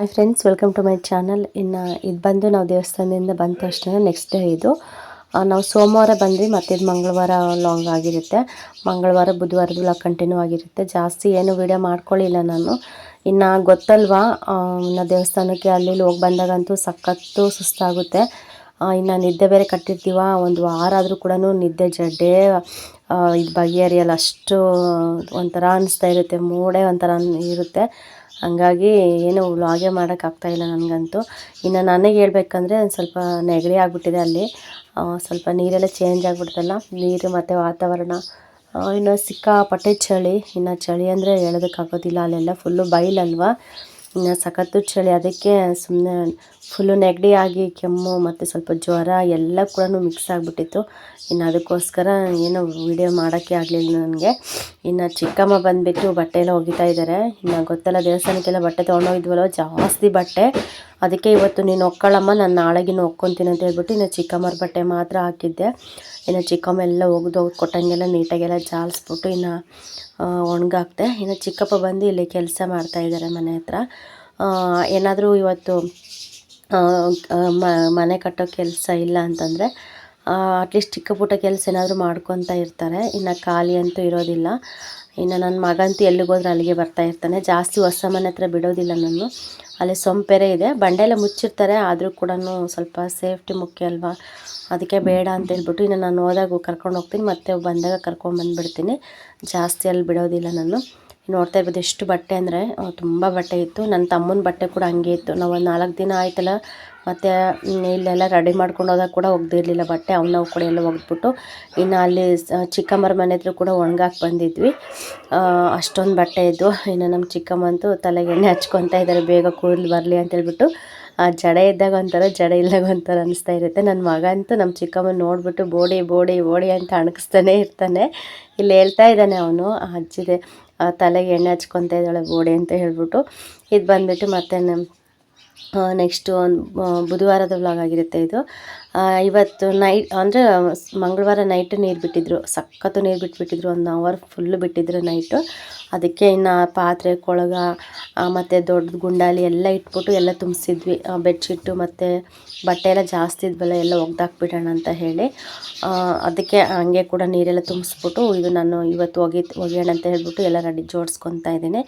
Hi friends welcome to my channel ಇನ್ನು ಇದು ಬಂದು ನಾವು ದೇವಸ್ಥಾನದಿಂದ ಬಂದ ತಕ್ಷಣ ನೆಕ್ಸ್ಟ್ ಡೇ ಇದು. ನಾವು ಸೋಮವಾರ ಬಂದ್ವಿ, ಮತ್ತು ಇದು ಮಂಗಳವಾರ ಲಾಂಗ್ ಆಗಿರುತ್ತೆ. ಮಂಗಳವಾರ, ಬುಧವಾರದಲ್ಲ ಕಂಟಿನ್ಯೂ ಆಗಿರುತ್ತೆ. ಜಾಸ್ತಿ ಏನು ವೀಡಿಯೋ ಮಾಡ್ಕೊಳ್ಳಿಲ್ಲ ನಾನು. ಇನ್ನು ಗೊತ್ತಲ್ವಾ ಇನ್ನ ದೇವಸ್ಥಾನಕ್ಕೆ ಅಲ್ಲಿ ಹೋಗಿ ಬಂದಾಗಂತೂ ಸಖತ್ತು ಸುಸ್ತಾಗುತ್ತೆ. ಇನ್ನು ನಿದ್ದೆ ಬೇರೆ ಕಟ್ಟಿರ್ತೀವ? ಒಂದು ವಾರ ಆದರೂ ಕೂಡ ನಿದ್ದೆ ಜಡ್ಡೆ ಇದು ಬಗೆಹರಿಯಲ್ಲ. ಅಷ್ಟು ಒಂಥರ ಅನಿಸ್ತಾ ಇರುತ್ತೆ, ಮೂಡೇ ಒಂಥರ ಇರುತ್ತೆ. ಹಂಗಾಗಿ ಏನು ವ್ಲಾಗೇ ಮಾಡೋಕ್ಕಾಗ್ತಾಯಿಲ್ಲ ನನಗಂತೂ. ಇನ್ನು ನನಗೆ ಹೇಳ್ಬೇಕಂದ್ರೆ ಒಂದು ಸ್ವಲ್ಪ ನೆಗಡಿ ಆಗಿಬಿಟ್ಟಿದೆ ಅಲ್ಲಿ. ಸ್ವಲ್ಪ ನೀರೆಲ್ಲ ಚೇಂಜ್ ಆಗಿಬಿಡ್ತಲ್ಲ, ನೀರು ಮತ್ತು ವಾತಾವರಣ. ಇನ್ನು ಸಿಕ್ಕಾಪಟ್ಟೆ ಚಳಿ. ಇನ್ನು ಚಳಿ ಅಂದರೆ ಹೇಳೋದಕ್ಕಾಗೋದಿಲ್ಲ, ಅಲ್ಲೆಲ್ಲ ಫುಲ್ಲು ಬೈಲಲ್ವಾ? ಇನ್ನು ಸಖತ್ತು ಚಳಿ, ಅದಕ್ಕೆ ಸುಮ್ಮನೆ ಫುಲ್ಲು ನೆಗಡಿ ಆಗಿ, ಕೆಮ್ಮು ಮತ್ತು ಸ್ವಲ್ಪ ಜ್ವರ ಎಲ್ಲ ಕೂಡ ಮಿಕ್ಸ್ ಆಗಿಬಿಟ್ಟಿತ್ತು. ಇನ್ನು ಅದಕ್ಕೋಸ್ಕರ ಏನೋ ವೀಡಿಯೋ ಮಾಡೋಕ್ಕೆ ಆಗಲಿಲ್ಲ ನನಗೆ. ಇನ್ನು ಚಿಕ್ಕಮ್ಮ ಬಂದುಬಿಟ್ಟು ಬಟ್ಟೆ ಎಲ್ಲ ಒಗಿತಾ ಇದ್ದಾರೆ ಇನ್ನು ಗೊತ್ತಲ್ಲ ದೇವಸ್ಥಾನಕ್ಕೆಲ್ಲ ಬಟ್ಟೆ ತೊಗೊಂಡೋಗಿದ್ವಲ್ಲ, ಜಾಸ್ತಿ ಬಟ್ಟೆ. ಅದಕ್ಕೆ ಇವತ್ತು ನೀನು ಒಕ್ಕಳಮ್ಮ, ನಾನು ನಾಳೆಗಿನ ಒಕ್ಕೊತೀನಿ ಅಂತ ಹೇಳ್ಬಿಟ್ಟು ಇನ್ನು ಚಿಕ್ಕಮ್ಮರ ಬಟ್ಟೆ ಮಾತ್ರ ಹಾಕಿದ್ದೆ. ಇನ್ನು ಚಿಕ್ಕಮ್ಮ ಎಲ್ಲ ಒಗೆದು ಕೊಟ್ಟಂಗೆಲ್ಲ ನೀಟಾಗೆಲ್ಲ ಜಾಲಿಸ್ಬಿಟ್ಟು ಇನ್ನು ಒಣಗಾಕ್ತೆ. ಇನ್ನು ಚಿಕ್ಕಪ್ಪ ಬಂದು ಇಲ್ಲಿ ಕೆಲಸ ಮಾಡ್ತಾಯಿದ್ದಾರೆ ಮನೆ ಹತ್ರ. ಏನಾದರೂ ಇವತ್ತು ಮನೆ ಕಟ್ಟೋ ಕೆಲಸ ಇಲ್ಲ ಅಂತಂದರೆ ಅಟ್ಲೀಸ್ಟ್ ಚಿಕ್ಕ ಪುಟ್ಟ ಕೆಲಸ ಏನಾದರೂ ಮಾಡ್ಕೊತಾ ಇರ್ತಾರೆ. ಇನ್ನು ಖಾಲಿ ಅಂತೂ ಇರೋದಿಲ್ಲ. ಇನ್ನು ನನ್ನ ಮಗಂತೂ ಎಲ್ಲಿಗೋದ್ರೆ ಅಲ್ಲಿಗೆ ಬರ್ತಾ ಇರ್ತಾನೆ. ಜಾಸ್ತಿ ಹೊಸ ಮನೆ ಹತ್ರ ಬಿಡೋದಿಲ್ಲ ನಾನು. ಅಲ್ಲಿ ಸೊಂಪೆರೆ ಇದೆ. ಬಂಡೆಲ್ಲ ಮುಚ್ಚಿರ್ತಾರೆ. ಆದರೂ ಕೂಡ ಸ್ವಲ್ಪ ಸೇಫ್ಟಿ ಮುಖ್ಯ ಅಲ್ವಾ? ಅದಕ್ಕೆ ಬೇಡ ಅಂತ ಹೇಳ್ಬಿಟ್ಟು ಇನ್ನು ನಾನು ಹೋದಾಗ ಕರ್ಕೊಂಡು ಹೋಗ್ತೀನಿ. ಮತ್ತೆ ಬಂದಾಗ ಕರ್ಕೊಂಡು ಬಂದುಬಿಡ್ತೀನಿ. ಜಾಸ್ತಿ ಅಲ್ಲಿ ಬಿಡೋದಿಲ್ಲ ನಾನು. ನೋಡ್ತಾ ಇರ್ಬೋದು ಎಷ್ಟು ಬಟ್ಟೆ ಅಂದರೆ ತುಂಬ ಬಟ್ಟೆ ಇತ್ತು. ನನ್ನ ತಮ್ಮನ ಬಟ್ಟೆ ಕೂಡ ಹಂಗೆ ಇತ್ತು. ನಾವು ಒಂದು ನಾಲ್ಕು ದಿನ ಆಯ್ತಲ್ಲ, ಮತ್ತು ಇಲ್ಲೆಲ್ಲ ರೆಡಿ ಮಾಡ್ಕೊಂಡು ಹೋದಾಗ ಕೂಡ ಒಗ್ದಿರಲಿಲ್ಲ ಬಟ್ಟೆ. ಅವನ್ನ ಕೂಡ ಎಲ್ಲ ಒಗೆದ್ಬಿಟ್ಟು ಇನ್ನು ಅಲ್ಲಿ ಚಿಕ್ಕಮ್ಮರ ಮನೆ ಹತ್ರ ಕೂಡ ಒಣಗಾಕಿ ಬಂದಿದ್ವಿ. ಅಷ್ಟೊಂದು ಬಟ್ಟೆ ಇದ್ದು, ಇನ್ನು ನಮ್ಮ ಚಿಕ್ಕಮ್ಮಂತೂ ತಲೆಗೆ ಎಣ್ಣೆ ಹಚ್ಕೊತಾ ಇದ್ದಾರೆ ಬೇಗ ಕೂದಲು ಬರಲಿ ಅಂತೇಳ್ಬಿಟ್ಟು ಆ, ಜಡೆ ಇದ್ದಾಗ ಒಂಥರ, ಜಡೆ ಇಲ್ದಾಗ ಒಂಥರ ಅನಿಸ್ತಾ ಇರುತ್ತೆ. ನನ್ನ ಮಗ ಅಂತೂ ನಮ್ಮ ಚಿಕ್ಕಮ್ಮನ ನೋಡಿಬಿಟ್ಟು ಬೋಡಿ ಬೋಡಿ ಬೋಡಿ ಅಂತ ಅಣಗಿಸ್ತಾನೆ ಇರ್ತಾನೆ. ಇಲ್ಲಿ ಹೇಳ್ತಾ ಇದ್ದಾನೆ ಅವನು ಅಜ್ಜಿದೆ ತಲೆಗೆ ಎಣ್ಣೆ ಹಚ್ಕೊತಾ ಇದ್ದಾಳೆ ಗೋಡೆ ಅಂತ ಹೇಳ್ಬಿಟ್ಟು. ಇದು ಬಂದ್ಬಿಟ್ಟು ಮತ್ತೆ ನೆಕ್ಸ್ಟು ಒಂದು ಬುಧವಾರದ ವ್ಲಾಗ್ ಆಗಿರುತ್ತೆ ಇದು. ಇವತ್ತು ನೈಟ್ ಅಂದರೆ ಮಂಗಳವಾರ ನೈಟ್ ನೀರು ಬಿಟ್ಟಿದ್ರು. ಸಖತ್ತು ನೀರು ಬಿಟ್ಬಿಟ್ಟಿದ್ರು. ಒಂದು ಅವರ್ ಫುಲ್ಲು ಬಿಟ್ಟಿದ್ರು ನೈಟು ಅದಕ್ಕೆ ಇನ್ನು ಪಾತ್ರೆ, ಕೊಳಗ ಮತ್ತು ದೊಡ್ಡ ಗುಂಡಾಲಿ ಎಲ್ಲ ಇಟ್ಬಿಟ್ಟು ಎಲ್ಲ ತುಂಬಿಸಿದ್ವಿ. ಬೆಡ್ಶೀಟು ಮತ್ತು ಬಟ್ಟೆ ಎಲ್ಲ ಜಾಸ್ತಿ ಇದ್ವಲ್ಲ, ಎಲ್ಲ ಒಗ್ದಾಕ್ಬಿಡೋಣ ಅಂತ ಹೇಳಿ. ಅದಕ್ಕೆ ಹಂಗೆ ಕೂಡ ನೀರೆಲ್ಲ ತುಂಬಿಸ್ಬಿಟ್ಟು ಇದು ನಾನು ಇವತ್ತು ಒಗಿ ಒಗೆಯೋಣ ಅಂತ ಹೇಳ್ಬಿಟ್ಟು ಎಲ್ಲ ರೆಡಿ ಜೋಡಿಸ್ಕೊತಾ ಇದ್ದೀನಿ.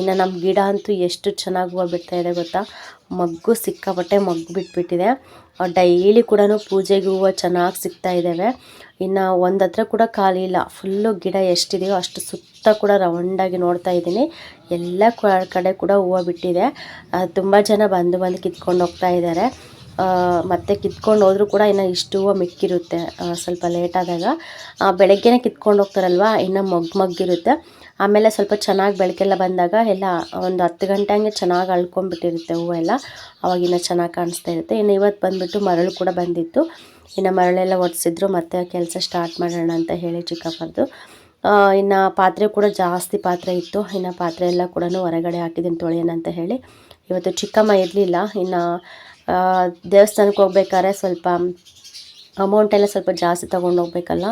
ಇನ್ನು ನಮ್ಮ ಗಿಡ ಅಂತೂ ಎಷ್ಟು ಚೆನ್ನಾಗಿ ಹೂವು ಇದೆ ಗೊತ್ತಾ? ಮಗ್ಗು ಸಿಕ್ಕಾಪಟ್ಟೆ ಮಗ್ಗು ಬಿಟ್ಬಿಟ್ಟಿದೆ. ಡೈಲಿ ಕೂಡ ಪೂಜೆಗೆ ಹೂವು ಚೆನ್ನಾಗಿ ಸಿಗ್ತಾ ಇದ್ದಾವೆ ಇನ್ನು ಒಂದು ಹತ್ರ ಕೂಡ ಖಾಲಿ ಇಲ್ಲ. ಫುಲ್ಲು ಗಿಡ ಎಷ್ಟಿದೆಯೋ ಅಷ್ಟು ಸುತ್ತ ಕೂಡ ರೌಂಡಾಗಿ ನೋಡ್ತಾ ಇದ್ದೀನಿ. ಎಲ್ಲ ಕಡೆ ಕೂಡ ಹೂವು ಬಿಟ್ಟಿದೆ. ತುಂಬ ಜನ ಬಂದು ಬಂದು ಕಿತ್ಕೊಂಡು ಹೋಗ್ತಾ ಇದ್ದಾರೆ ಮತ್ತೆ ಕಿತ್ಕೊಂಡು ಹೋದ್ರೂ ಕೂಡ ಇನ್ನು ಇಷ್ಟು ಹೂವು ಮಿಕ್ಕಿರುತ್ತೆ. ಸ್ವಲ್ಪ ಲೇಟಾದಾಗ ಬೆಳಗ್ಗೆನೇ ಕಿತ್ಕೊಂಡು ಹೋಗ್ತಾರಲ್ವ? ಇನ್ನು ಮೊಗ್ಗು ಮಗ್ಗಿರುತ್ತೆ. ಆಮೇಲೆ ಸ್ವಲ್ಪ ಚೆನ್ನಾಗಿ ಬೆಳಕೆಲ್ಲ ಬಂದಾಗ ಎಲ್ಲ ಒಂದು ಹತ್ತು ಗಂಟೆ ಹಂಗೆ ಚೆನ್ನಾಗಿ ಅಳ್ಕೊಂಡ್ಬಿಟ್ಟಿರುತ್ತೆ ಹೂವು ಎಲ್ಲ. ಅವಾಗಿನ್ನ ಚೆನ್ನಾಗಿ ಕಾಣಿಸ್ತಾ ಇರುತ್ತೆ. ಇನ್ನು ಇವತ್ತು ಬಂದುಬಿಟ್ಟು ಮರಳು ಕೂಡ ಬಂದಿತ್ತು. ಇನ್ನು ಮರಳೆಲ್ಲ ಒಡಿಸಿದ್ರು, ಮತ್ತೆ ಕೆಲಸ ಸ್ಟಾರ್ಟ್ ಮಾಡೋಣ ಅಂತ ಹೇಳಿ ಚಿಕ್ಕಪ್ಪರದು ಇನ್ನು ಪಾತ್ರೆ ಕೂಡ ಜಾಸ್ತಿ ಪಾತ್ರೆ ಇತ್ತು. ಇನ್ನು ಪಾತ್ರೆ ಎಲ್ಲ ಕೂಡ ಹೊರಗಡೆ ಹಾಕಿದ್ದೀನಿ ತೊಳೆಯೋಣ ಅಂತ ಹೇಳಿ. ಇವತ್ತು ಚಿಕ್ಕಮ್ಮ ಇರಲಿಲ್ಲ. ಇನ್ನು ದೇವಸ್ಥಾನಕ್ಕೆ ಹೋಗ್ಬೇಕಾದ್ರೆ ಸ್ವಲ್ಪ ಅಮೌಂಟೆಲ್ಲ ಸ್ವಲ್ಪ ಜಾಸ್ತಿ ತೊಗೊಂಡು ಹೋಗ್ಬೇಕಲ್ಲ.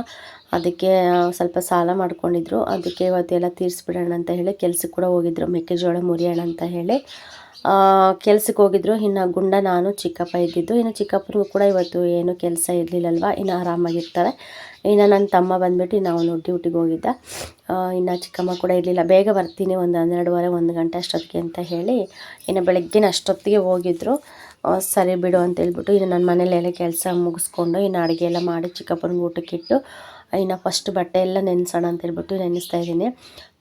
ಅದಕ್ಕೆ ಸ್ವಲ್ಪ ಸಾಲ ಮಾಡ್ಕೊಂಡಿದ್ರು. ಅದಕ್ಕೆ ಇವತ್ತೆಲ್ಲ ತೀರಿಸ್ಬಿಡೋಣ ಅಂತ ಹೇಳಿ ಕೆಲ್ಸಕ್ಕೆ ಕೂಡ ಹೋಗಿದ್ರು. ಮೆಕ್ಕೆಜೋಳ ಮುರಿಯೋಣ ಅಂತ ಹೇಳಿ. ಕೆಲ್ಸಕ್ಕೆ ಹೋಗಿದ್ರು. ಇನ್ನು ಗುಂಡ ನಾನು ಚಿಕ್ಕಪ್ಪ ಇದ್ದಿದ್ದು. ಇನ್ನು ಚಿಕ್ಕಪ್ಪನಿಗೂ ಕೂಡ ಇವತ್ತು ಏನು ಕೆಲಸ ಇರಲಿಲ್ಲಲ್ವ? ಇನ್ನು ಆರಾಮಾಗಿರ್ತಾರೆ ಇನ್ನು ನನ್ನ ತಮ್ಮ ಬಂದುಬಿಟ್ಟು ಇನ್ನು ಅವನು ಡ್ಯೂಟಿಗೆ ಹೋಗಿದ್ದ. ಇನ್ನು ಚಿಕ್ಕಮ್ಮ ಕೂಡ ಇರಲಿಲ್ಲ. ಬೇಗ ಬರ್ತೀನಿ ಒಂದು ಹನ್ನೆರಡುವರೆ, ಒಂದು ಗಂಟೆ ಅಷ್ಟೊತ್ತಿಗೆ ಅಂತ ಹೇಳಿ ಇನ್ನು ಬೆಳಗ್ಗಿನ ಅಷ್ಟೊತ್ತಿಗೆ ಹೋಗಿದ್ರು. ಸರಿ ಬಿಡು ಅಂತ ಹೇಳ್ಬಿಟ್ಟು ಇನ್ನು ನನ್ನ ಮನೇಲೆಲ್ಲ ಕೆಲಸ ಮುಗಿಸ್ಕೊಂಡು ಇನ್ನು ಅಡುಗೆ ಎಲ್ಲ ಮಾಡಿ ಚಿಕ್ಕಪ್ಪನಿಗೆ ಊಟಕ್ಕಿಟ್ಟು ಇನ್ನು ಫಸ್ಟ್ ಬಟ್ಟೆ ಎಲ್ಲ ನೆನೆಸೋಣ ಅಂತ ಹೇಳ್ಬಿಟ್ಟು ನೆನೆಸ್ತಾ ಇದ್ದೀನಿ.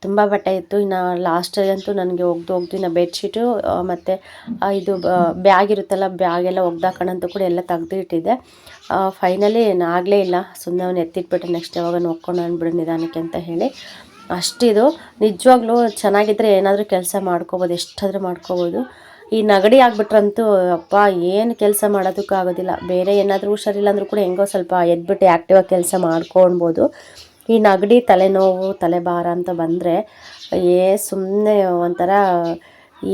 ತುಂಬ ಬಟ್ಟೆ ಇತ್ತು. ಇನ್ನು ಲಾಸ್ಟಲ್ಲಂತೂ ನನಗೆ ಒಗ್ದು ಒಗ್ದು ಇನ್ನು ಬೆಡ್ಶೀಟು ಮತ್ತು ಇದು ಬ್ಯಾಗ್ ಇರುತ್ತಲ್ಲ ಬ್ಯಾಗೆಲ್ಲ ಒಗ್ದಾಕೋಣಂತೂ ಕೂಡ ಎಲ್ಲ ತೆಗ್ದು ಇಟ್ಟಿದ್ದೆ. ಫೈನಲಿ ಆಗಲೇ ಇಲ್ಲ. ಸುಮ್ಮನೆ ಅವನು ಎತ್ತಿಟ್ಬಿಟ್ಟು ನೆಕ್ಸ್ಟ್ ಯಾವಾಗ ನೋಡ್ಕೊಂಡು ಅಂದ್ಬಿಡು ನಿಧಾನಕ್ಕೆ ಅಂತ ಹೇಳಿ. ಅಷ್ಟಿದು. ನಿಜವಾಗ್ಲೂ ಚೆನ್ನಾಗಿದ್ದರೆ ಏನಾದರೂ ಕೆಲಸ ಮಾಡ್ಕೋಬೋದು, ಎಷ್ಟಾದರೂ ಮಾಡ್ಕೋಬೋದು. ಈ ನಗಡಿ ಆಗ್ಬಿಟ್ರಂತೂ ಅಪ್ಪ, ಏನು ಕೆಲಸ ಮಾಡೋದಕ್ಕೂ ಆಗೋದಿಲ್ಲ. ಬೇರೆ ಏನಾದರೂ ಹುಷಾರಿಲ್ಲ ಅಂದರೂ ಕೂಡ ಹೆಂಗೋ ಸ್ವಲ್ಪ ಎದ್ಬಿಟ್ಟು ಆ್ಯಕ್ಟಿವಾಗಿ ಕೆಲಸ ಮಾಡ್ಕೊಳ್ಬೋದು. ಈ ನಗಡಿ, ತಲೆನೋವು, ತಲೆಭಾರ ಅಂತ ಬಂದರೆ, ಏ ಸುಮ್ಮನೆ ಒಂಥರ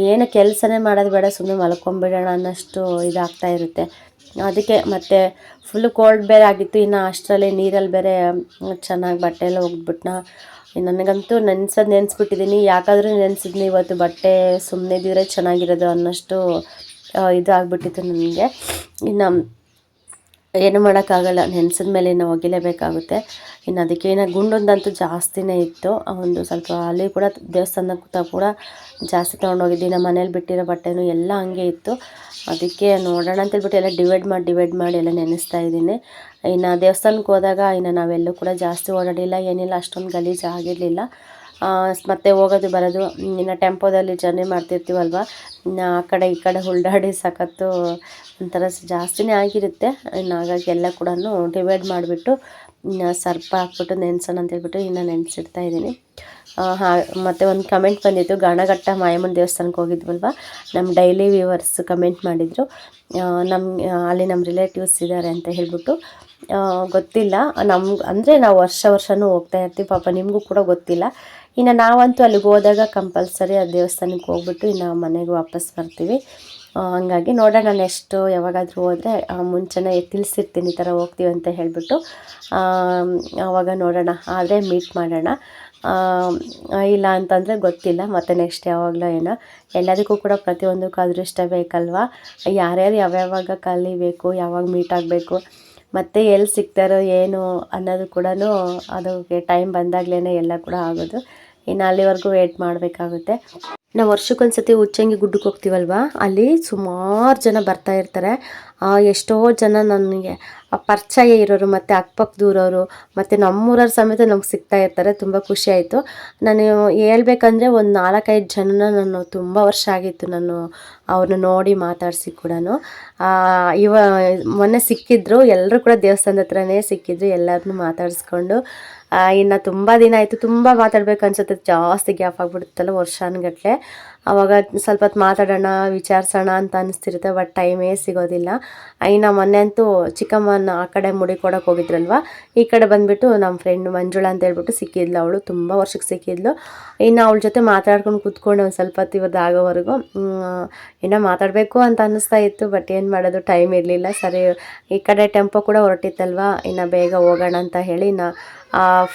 ಏನು ಕೆಲಸನೇ ಮಾಡೋದು ಬೇಡ ಸುಮ್ಮನೆ ಮಲ್ಕೊಂಬಿಡೋಣ ಅನ್ನೋಷ್ಟು ಇದಾಗ್ತಾ ಇರುತ್ತೆ. ಅದಕ್ಕೆ ಮತ್ತು ಫುಲ್ಲು ಕೋಲ್ಡ್ ಬೇರೆ ಆಗಿತ್ತು, ಇನ್ನು ಅಷ್ಟರಲ್ಲಿ ನೀರಲ್ಲಿ ಬೇರೆ ಚೆನ್ನಾಗಿ ಬಟ್ಟೆ ಎಲ್ಲ ನನಗಂತೂ ನೆನ್ಸೋದು ನೆನೆಸ್ಬಿಟ್ಟಿದ್ದೀನಿ ಯಾಕಾದರೂ ನೆನೆಸಿದ್ನಿ ಇವತ್ತು ಬಟ್ಟೆ ಸುಮ್ಮನೆ ಇದ್ದಿದ್ರೆ ಚೆನ್ನಾಗಿರೋದು ಅನ್ನೋಷ್ಟು ಇದಾಗ್ಬಿಟ್ಟಿತ್ತು ನನಗೆ. ಇನ್ನು ಏನು ಮಾಡೋಕ್ಕಾಗಲ್ಲ, ನೆನ್ಸಿದ ಮೇಲೆ ಇನ್ನು ಒಗಿಲೇಬೇಕಾಗುತ್ತೆ. ಇನ್ನು ಅದಕ್ಕೆ ಏನೋ ಗುಂಡೊಂದಂತೂ ಜಾಸ್ತಿನೇ ಇತ್ತು. ಒಂದು ಸ್ವಲ್ಪ ಅಲ್ಲಿ ಕೂಡ ದೇವಸ್ಥಾನಕ್ಕೂ ಕೂಡ ಜಾಸ್ತಿ ತೊಗೊಂಡೋಗಿದ್ದೆ ನಮ್ಮ ಮನೇಲಿ ಬಿಟ್ಟಿರೋ ಬಟ್ಟೆನೂ ಎಲ್ಲ ಹಂಗೆ ಇತ್ತು. ಅದಕ್ಕೆ ನೋಡೋಣ ಅಂತೇಳ್ಬಿಟ್ಟು ಎಲ್ಲ ಡಿವೈಡ್ ಮಾಡಿ ಡಿವೈಡ್ ಮಾಡಿ ಎಲ್ಲ ನೆನೆಸ್ತಾ ಇದ್ದೀನಿ. ಇನ್ನು ದೇವಸ್ಥಾನಕ್ಕೆ ಹೋದಾಗ ಇನ್ನು ನಾವೆಲ್ಲೂ ಕೂಡ ಜಾಸ್ತಿ ಓಡಾಡಿಲ್ಲ, ಏನಿಲ್ಲ, ಅಷ್ಟೊಂದು ಗಲೀಜು ಆಗಿರಲಿಲ್ಲ. ಮತ್ತೆ ಹೋಗೋದು ಬರೋದು, ಇನ್ನು ಟೆಂಪೋದಲ್ಲಿ ಜರ್ನಿ ಮಾಡ್ತಿರ್ತೀವಲ್ವ? ಆ ಕಡೆ ಈ ಕಡೆ ಹುಲ್ಡಾಡಿ ಸಖತ್ತು ಒಂಥರ ಜಾಸ್ತಿನೇ ಆಗಿರುತ್ತೆ. ಇನ್ನು ಹಾಗಾಗಿ ಎಲ್ಲ ಕೂಡ ಡಿವೈಡ್ ಮಾಡಿಬಿಟ್ಟು ಸರ್ಪ ಹಾಕ್ಬಿಟ್ಟು ನೆನೆಸೋಣ ಅಂತ ಹೇಳ್ಬಿಟ್ಟು ಇನ್ನು ನೆನೆಸಿಡ್ತಾ ಇದ್ದೀನಿ. ಹಾ, ಮತ್ತು ಒಂದು ಕಮೆಂಟ್ ಬಂದಿತ್ತು, ಗಾಣಘಟ್ಟ ಮಾಯಮ್ಮನ ದೇವಸ್ಥಾನಕ್ಕೆ ಹೋಗಿದ್ವಲ್ವ? ನಮ್ಮ ಡೈಲಿ ವ್ಯೂವರ್ಸ್ ಕಮೆಂಟ್ ಮಾಡಿದರು. ನಮ್ಮ ಅಲ್ಲಿ ನಮ್ಮ ರಿಲೇಟಿವ್ಸ್ ಇದ್ದಾರೆ ಅಂತ ಹೇಳ್ಬಿಟ್ಟು. ಗೊತ್ತಿಲ್ಲ. ನಮ್ಗೆ, ಅಂದರೆ ನಾವು ವರ್ಷ ವರ್ಷವೂ ಹೋಗ್ತಾ ಇರ್ತೀವಿ. ಪಾಪ ನಿಮಗೂ ಕೂಡ ಗೊತ್ತಿಲ್ಲ. ಇನ್ನು ನಾವಂತೂ ಅಲ್ಲಿಗೆ ಹೋದಾಗ ಕಂಪಲ್ಸರಿ ಆ ದೇವಸ್ಥಾನಕ್ಕೆ ಹೋಗ್ಬಿಟ್ಟು ಇನ್ನು ಮನೆಗೆ ವಾಪಸ್ ಬರ್ತೀವಿ. ಹಂಗಾಗಿ ನೋಡೋಣ ನೆಕ್ಸ್ಟು ಯಾವಾಗಾದರೂ ಹೋದರೆ ಮುಂಚೆನೇ ತಿಳಿಸಿರ್ತೀನಿ ಈ ಥರ ಹೋಗ್ತೀವಿ ಅಂತ ಹೇಳಿಬಿಟ್ಟು ಆವಾಗ ನೋಡೋಣ. ಆದರೆ ಮೀಟ್ ಮಾಡೋಣ. ಇಲ್ಲ ಅಂತಂದರೆ ಗೊತ್ತಿಲ್ಲ, ಮತ್ತು ನೆಕ್ಸ್ಟ್ ಯಾವಾಗಲೂ ಏನೋ. ಎಲ್ಲದಕ್ಕೂ ಕೂಡ ಪ್ರತಿಯೊಂದಕ್ಕೂ ಅದೃಷ್ಟ ಬೇಕಲ್ವಾ? ಯಾರ್ಯಾರು ಯಾವ್ಯಾವಾಗ ಕಲಿಬೇಕು, ಯಾವಾಗ ಮೀಟ್ ಆಗಬೇಕು, ಮತ್ತು ಎಲ್ಲಿ ಸಿಗ್ತಾರೋ, ಏನು ಅನ್ನೋದು ಕೂಡ ಅದಕ್ಕೆ ಟೈಮ್ ಬಂದಾಗಲೇ ಎಲ್ಲ ಕೂಡ ಆಗೋದು. ಇನ್ನು ಅಲ್ಲಿವರೆಗೂ ವೇಟ್ ಮಾಡಬೇಕಾಗುತ್ತೆ. ನಾವು ವರ್ಷಕ್ಕೊಂದ್ಸತಿ ಉಚ್ಚಂಗಿ ಗುಡ್ಡಕ್ಕೆ ಹೋಗ್ತೀವಲ್ವಾ? ಅಲ್ಲಿ ಸುಮಾರು ಜನ ಬರ್ತಾ ಇರ್ತಾರೆ. ಎಷ್ಟೋ ಜನ ನನಗೆ ಪರಿಚಯ ಇರೋರು ಮತ್ತು ಅಕ್ಕಪಕ್ಕದೂರವರು ಮತ್ತು ನಮ್ಮೂರವ್ರ ಸಮೇತ ನಮ್ಗೆ ಸಿಗ್ತಾ ಇರ್ತಾರೆ. ತುಂಬ ಖುಷಿ ಆಯಿತು. ನಾನು ಹೇಳ್ಬೇಕಂದ್ರೆ ಒಂದು ನಾಲ್ಕೈದು ಜನನ ನಾನು ತುಂಬ ವರ್ಷ ಆಗಿತ್ತು ನಾನು ಅವ್ರನ್ನ ನೋಡಿ ಮಾತಾಡಿಸಿ ಕೂಡ ಇವ ಮೊನ್ನೆ ಸಿಕ್ಕಿದ್ರು. ಎಲ್ಲರೂ ಕೂಡ ದೇವಸ್ಥಾನದ ಹತ್ರನೇ ಸಿಕ್ಕಿದ್ರು. ಎಲ್ಲರನ್ನೂ ಮಾತಾಡಿಸ್ಕೊಂಡು. ಇನ್ನು ತುಂಬ ದಿನ ಆಯಿತು, ತುಂಬ ಮಾತಾಡ್ಬೇಕು ಅನ್ಸುತ್ತೆ. ಜಾಸ್ತಿ ಗ್ಯಾಪ್ ಆಗಿಬಿಡುತ್ತಲ್ಲ ವರ್ಷಾನ್ಗಟ್ಲೆ ಆವಾಗ ಸ್ವಲ್ಪ ಹೊತ್ತು ಮಾತಾಡೋಣ, ವಿಚಾರಿಸೋಣ ಅಂತ ಅನಿಸ್ತಿರುತ್ತೆ, ಬಟ್ ಟೈಮೇ ಸಿಗೋದಿಲ್ಲ. ಇನ್ನು ಮೊನ್ನೆ ಅಂತೂ ಚಿಕ್ಕಮ್ಮನ ಆ ಕಡೆ ಮುಡಿ ಕೊಡೋಕೆ ಹೋಗಿದ್ರಲ್ವ? ಈ ಕಡೆ ಬಂದುಬಿಟ್ಟು ನಮ್ಮ ಫ್ರೆಂಡ್ ಮಂಜುಳಾ ಅಂತ ಹೇಳ್ಬಿಟ್ಟು ಸಿಕ್ಕಿದ್ಲು ಅವಳು, ತುಂಬ ವರ್ಷಕ್ಕೆ ಸಿಕ್ಕಿದ್ಲು. ಇನ್ನು ಅವಳ ಜೊತೆ ಮಾತಾಡ್ಕೊಂಡು ಕೂತ್ಕೊಂಡು ಒಂದು ಸ್ವಲ್ಪ ಹೊತ್ತು ಇವತ್ತು ಆಗೋವರೆಗೂ ಇನ್ನೂ ಮಾತಾಡಬೇಕು ಅಂತ ಅನ್ನಿಸ್ತಾ ಇತ್ತು, ಬಟ್ ಏನು ಮಾಡೋದು, ಟೈಮ್ ಇರಲಿಲ್ಲ. ಸರಿ, ಈ ಕಡೆ ಟೆಂಪೋ ಕೂಡ ಹೊರಟಿತ್ತಲ್ವ? ಇನ್ನು ಬೇಗ ಹೋಗೋಣ ಅಂತ ಹೇಳಿ ಇನ್ನು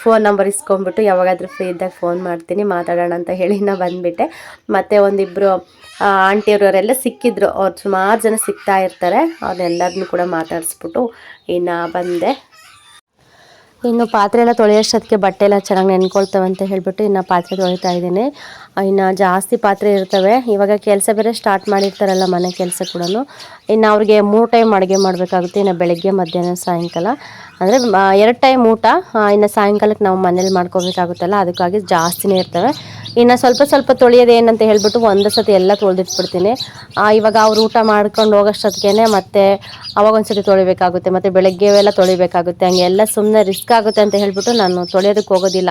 ಫೋನ್ ನಂಬರ್ ಇಸ್ಕೊಂಡ್ಬಿಟ್ಟು ಯಾವಾಗಾದರೂ ಫ್ರೀ ಇದ್ದಾಗ ಫೋನ್ ಮಾಡ್ತೀನಿ, ಮಾತಾಡೋಣ ಅಂತ ಹೇಳಿ ನಾ ಬಂದುಬಿಟ್ಟೆ. ಮತ್ತು ಒಂದಿಬ್ಬರು ಆಂಟಿಯವರೆಲ್ಲ ಸಿಕ್ಕಿದ್ರು. ಅವ್ರು ಸುಮಾರು ಜನ ಸಿಗ್ತಾ ಇರ್ತಾರೆ. ಅವ್ರನ್ನೆಲ್ಲರನ್ನೂ ಕೂಡ ಮಾತಾಡಿಸ್ಬಿಟ್ಟು ಇನ್ನು ಬಂದೆ. ಇನ್ನು ಪಾತ್ರೆ ಎಲ್ಲ ತೊಳೆಯೋಷ್ಟೊತ್ತಿಗೆ ಬಟ್ಟೆ ಎಲ್ಲ ಚೆನ್ನಾಗಿ ನೆನ್ಕೊಳ್ತವೆ ಅಂತ ಹೇಳಿಬಿಟ್ಟು ಇನ್ನು ಪಾತ್ರೆ ತೊಳಿತಾ ಇದ್ದೀನಿ. ಇನ್ನು ಜಾಸ್ತಿ ಪಾತ್ರೆ ಇರ್ತವೆ. ಇವಾಗ ಕೆಲಸ ಬೇರೆ ಸ್ಟಾರ್ಟ್ ಮಾಡಿರ್ತಾರಲ್ಲ ಮನೆ ಕೆಲಸ ಕೂಡ ಇನ್ನು ಅವ್ರಿಗೆ ಮೂರು ಟೈಮ್ ಅಡುಗೆ ಮಾಡಬೇಕಾಗುತ್ತೆ. ಇನ್ನು ಬೆಳಗ್ಗೆ, ಮಧ್ಯಾಹ್ನ, ಸಾಯಂಕಾಲ. ಅಂದರೆ ಎರಡು ಟೈಮ್ ಊಟ ಇನ್ನು ಸಾಯಂಕಾಲಕ್ಕೆ ನಾವು ಮನೇಲಿ ಮಾಡ್ಕೋಬೇಕಾಗುತ್ತಲ್ಲ, ಅದಕ್ಕಾಗಿ ಜಾಸ್ತಿನೇ ಇರ್ತವೆ. ಇನ್ನು ಸ್ವಲ್ಪ ಸ್ವಲ್ಪ ತೊಳೆಯೋದು ಏನಂತ ಹೇಳ್ಬಿಟ್ಟು ಒಂದು ಸತಿ ಎಲ್ಲ ತೊಳೆದಿಟ್ಬಿಡ್ತೀನಿ. ಇವಾಗ ಅವ್ರು ಊಟ ಮಾಡ್ಕೊಂಡು ಹೋಗೋಷ್ಟೊತ್ತಿಗೆ ಮತ್ತೆ ಅವಾಗ ಒಂದ್ಸತಿ ತೊಳಿಬೇಕಾಗುತ್ತೆ, ಮತ್ತು ಬೆಳಗ್ಗೆ ಎಲ್ಲ ತೊಳಿಬೇಕಾಗುತ್ತೆ ಹಂಗೆಲ್ಲ ಸುಮ್ಮನೆ ರಿಸ್ಕ್ ಆಗುತ್ತೆ ಅಂತ ಹೇಳ್ಬಿಟ್ಟು ನಾನು ತೊಳೆಯೋದಕ್ಕೆ ಹೋಗೋದಿಲ್ಲ.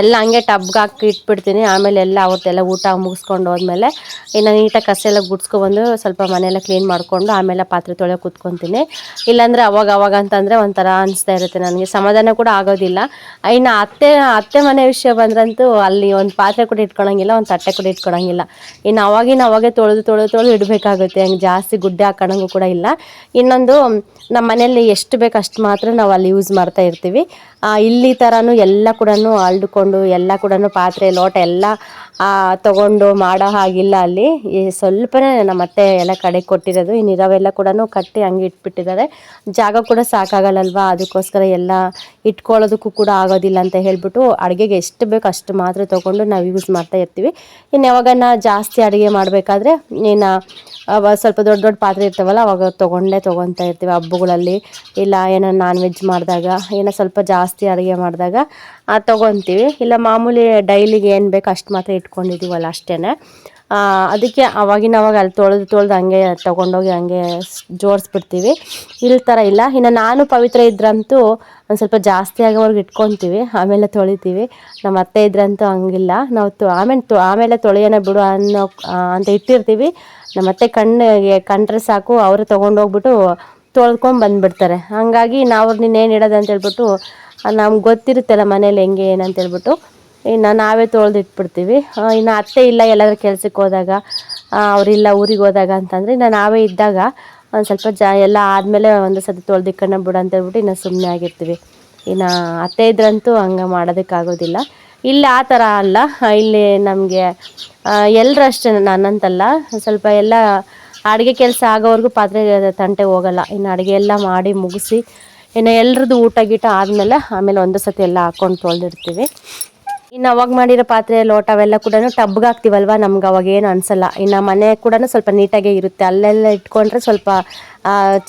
ಎಲ್ಲ ಹಂಗೆ ಟಬ್ಗೆ ಹಾಕಿ ಇಟ್ಬಿಡ್ತೀನಿ. ಆಮೇಲೆ ಎಲ್ಲ ಅವತ್ತೆಲ್ಲ ಊಟ ಮುಗಿಸ್ಕೊಂಡು ಹೋದ್ಮೇಲೆ ಇನ್ನು ನೀಟಾಗಿ ಕಸ ಎಲ್ಲ ಗುಡ್ಸ್ಕೊಬಂದು ಸ್ವಲ್ಪ ಮನೆಯೆಲ್ಲ ಕ್ಲೀನ್ ಮಾಡಿಕೊಂಡು ಆಮೇಲೆ ಪಾತ್ರೆ ತೊಳೆ ಕೂತ್ಕೊತೀನಿ. ಇಲ್ಲಾಂದರೆ ಅವಾಗ ಅವಾಗ ಅಂತಂದರೆ ಒಂಥರ ಅನಿಸ್ತಾ ಇರುತ್ತೆ ನನಗೆ. ಸಮಾಧಾನ ಕೂಡ ಆಗೋದಿಲ್ಲ. ಇನ್ನು ಅತ್ತೆ ಅತ್ತೆ ಮನೆ ವಿಷಯ ಬಂದ್ರಂತೂ ಅಲ್ಲಿ ಒಂದು ಪಾತ್ರೆ ಕೂಡ ಇಟ್ಕೊಳಂಗಿಲ್ಲ, ಒಂದು ತಟ್ಟೆ ಕೂಡ ಇಟ್ಕೊಳಂಗಿಲ್ಲ. ಇನ್ನು ಅವಾಗಿನ ಅವಾಗೆ ತೊಳೆದು ತೊಳೆದು ತೊಳೆದು ಇಡಬೇಕಾಗುತ್ತೆ. ಹಂಗೆ ಜಾಸ್ತಿ ಗುಡ್ಡೆ ಹಾಕೋಣಂಗೂ ಕೂಡ ಇಲ್ಲ. ಇನ್ನೊಂದು ನಮ್ಮ ಮನೆಯಲ್ಲಿ ಎಷ್ಟು ಬೇಕು ಅಷ್ಟು ಮಾತ್ರ ನಾವು ಅಲ್ಲಿ ಯೂಸ್ ಮಾಡ್ತಾ ಇರ್ತೀವಿ. ಇಲ್ಲಿ ಥರನೂ ಎಲ್ಲ ಕೂಡ ಅಳ್ದುಕೊಂಡು ಎಲ್ಲ ಕೂಡ ಪಾತ್ರೆ, ಲೋಟ ಎಲ್ಲ ತಗೊಂಡು ಮಾಡೋ ಹಾಗಿಲ್ಲ ಅಲ್ಲಿ. ಸ್ವಲ್ಪನೇ ನಮ್ಮ ಅತ್ತೆ ಎಲ್ಲ ಕಡೆ ಕೊಟ್ಟಿರೋದು. ಇನ್ನು ಇರೋವೆಲ್ಲ ಕೂಡ ಕಟ್ಟಿ ಹಂಗೆ ಇಟ್ಬಿಟ್ಟಿದ್ದಾರೆ. ಜಾಗ ಕೂಡ ಸಾಕಾಗಲ್ಲಲ್ವಾ? ಅದಕ್ಕೋಸ್ಕರ ಎಲ್ಲ ಇಟ್ಕೊಳ್ಳೋದಕ್ಕೂ ಕೂಡ ಆಗೋದಿಲ್ಲ ಅಂತ ಹೇಳ್ಬಿಟ್ಟು ಅಡುಗೆಗೆ ಎಷ್ಟು ಬೇಕು ಅಷ್ಟು ಮಾತ್ರ ತೊಗೊಂಡು ನಾವು ಯೂಸ್ ಮಾಡ್ತಾ ಇರ್ತೀವಿ. ಇನ್ನು ಯಾವಾಗ ಜಾಸ್ತಿ ಅಡುಗೆ ಮಾಡಬೇಕಾದ್ರೆ, ಇನ್ನು ಸ್ವಲ್ಪ ದೊಡ್ಡ ದೊಡ್ಡ ಪಾತ್ರೆ ಇರ್ತಾವಲ್ಲ, ಅವಾಗ ತೊಗೊಂಡೇ ತೊಗೊತಾ ಇರ್ತೀವಿ ಹಬ್ಬಗಳಲ್ಲಿ. ಇಲ್ಲ, ಏನೋ ನಾನ್ ವೆಜ್ ಮಾಡಿದಾಗ, ಏನೋ ಸ್ವಲ್ಪ ಜಾಸ್ತಿ ಅಡುಗೆ ಮಾಡಿದಾಗ ತೊಗೊತೀವಿ. ಇಲ್ಲ, ಮಾಮೂಲಿ ಡೈಲಿಗೆ ಏನು ಬೇಕು ಅಷ್ಟು ಮಾತ್ರ ಇಟ್ಕೊಂಡಿದ್ದೀವಲ್ಲ ಅಷ್ಟೇ ಅದಕ್ಕೆ ಅವಾಗಿನ ಅವಾಗ ಅಲ್ಲಿ ತೊಳೆದು ತೊಳೆದು ಹಂಗೆ ತೊಗೊಂಡೋಗಿ ಹಂಗೆ ಜೋಡಿಸ್ಬಿಡ್ತೀವಿ ಇಲ್ಲಿ ಥರ ಇಲ್ಲ. ಇನ್ನು ನಾನು ಪವಿತ್ರ ಇದ್ರಂತೂ ಒಂದು ಸ್ವಲ್ಪ ಜಾಸ್ತಿ ಆಗೋವರೆಗೆ ಇಟ್ಕೊತೀವಿ. ಆಮೇಲೆ ತೊಳಿತೀವಿ. ನಮ್ಮ ಅತ್ತೆ ಇದ್ರಂತೂ ಹಂಗಿಲ್ಲ. ನಾವು ತೊ, ಆಮೇಲೆ ತೊ, ಆಮೇಲೆ ತೊಳೆಯೋಣ ಬಿಡು ಅನ್ನೋ ಅಂತ ಇಟ್ಟಿರ್ತೀವಿ. ನಮ್ಮ ಅತ್ತೆ ಕಣ್ಣಿಗೆ ಕಂಡ್ರೆ ಸಾಕು. ಅವರು ತೊಗೊಂಡೋಗ್ಬಿಟ್ಟು ತೊಳ್ಕೊಂಡು ಬಂದುಬಿಡ್ತಾರೆ. ಹಾಗಾಗಿ ನಾವು ನೀನೇನು ಇಡೋದು ಅಂತ ಹೇಳ್ಬಿಟ್ಟು ನಮ್ಗೆ ಗೊತ್ತಿರುತ್ತಲ್ಲ ಮನೇಲಿ ಹೆಂಗೆ ಏನಂತ ಹೇಳ್ಬಿಟ್ಟು. ಇನ್ನು ನಾವೇ ತೊಳೆದು ಇಟ್ಬಿಡ್ತೀವಿ ಇನ್ನು ಅತ್ತೆ ಇಲ್ಲ ಎಲ್ಲಾದರೂ ಕೆಲ್ಸಕ್ಕೆ ಹೋದಾಗ ಅವರಿಲ್ಲ ಊರಿಗೆ ಹೋದಾಗ ಅಂತಂದರೆ ಇನ್ನು ನಾವೇ ಇದ್ದಾಗ ಒಂದು ಸ್ವಲ್ಪ ಜ, ಎಲ್ಲ ಆದಮೇಲೆ ಒಂದು ಸತಿ ತೊಳೆದಿಕ್ಕಣ್ಣ ಬಿಡು ಅಂತ ಹೇಳ್ಬಿಟ್ಟು ಇನ್ನು ಸುಮ್ಮನೆ ಆಗಿರ್ತೀವಿ. ಇನ್ನು ಅತ್ತೆ ಇದ್ರಂತೂ ಹಂಗೆ ಮಾಡೋದಕ್ಕಾಗೋದಿಲ್ಲ. ಇಲ್ಲಿ ಆ ಥರ ಅಲ್ಲ. ಇಲ್ಲಿ ನಮಗೆ ಎಲ್ಲರೂ ಅಷ್ಟೇ ನನ್ನಂತಲ್ಲ. ಸ್ವಲ್ಪ ಎಲ್ಲ ಅಡುಗೆ ಕೆಲಸ ಆಗೋವರೆಗೂ ಪಾತ್ರೆ ತಂಟೆ ಹೋಗಲ್ಲ. ಇನ್ನು ಅಡುಗೆ ಎಲ್ಲ ಮಾಡಿ ಮುಗಿಸಿ, ಇನ್ನು ಎಲ್ರದ್ದು ಊಟ ಗೀಟ ಆದಮೇಲೆ ಆಮೇಲೆ ಒಂದು ಸತಿ ಎಲ್ಲ ಹಾಕ್ಕೊಂಡು ತೊಳೆದಿರ್ತೀವಿ ಇನ್ನು ಅವಾಗ ಮಾಡಿರೋ ಪಾತ್ರೆ, ಲೋಟ ಅವೆಲ್ಲ ಕೂಡ ಟಬ್ಗೆ ಹಾಕ್ತೀವಲ್ವ? ನಮ್ಗೆ ಅವಾಗ ಏನು ಅನಿಸಲ್ಲ. ಇನ್ನು ಮನೆ ಕೂಡ ಸ್ವಲ್ಪ ನೀಟಾಗೇ ಇರುತ್ತೆ. ಅಲ್ಲೆಲ್ಲ ಇಟ್ಕೊಂಡ್ರೆ ಸ್ವಲ್ಪ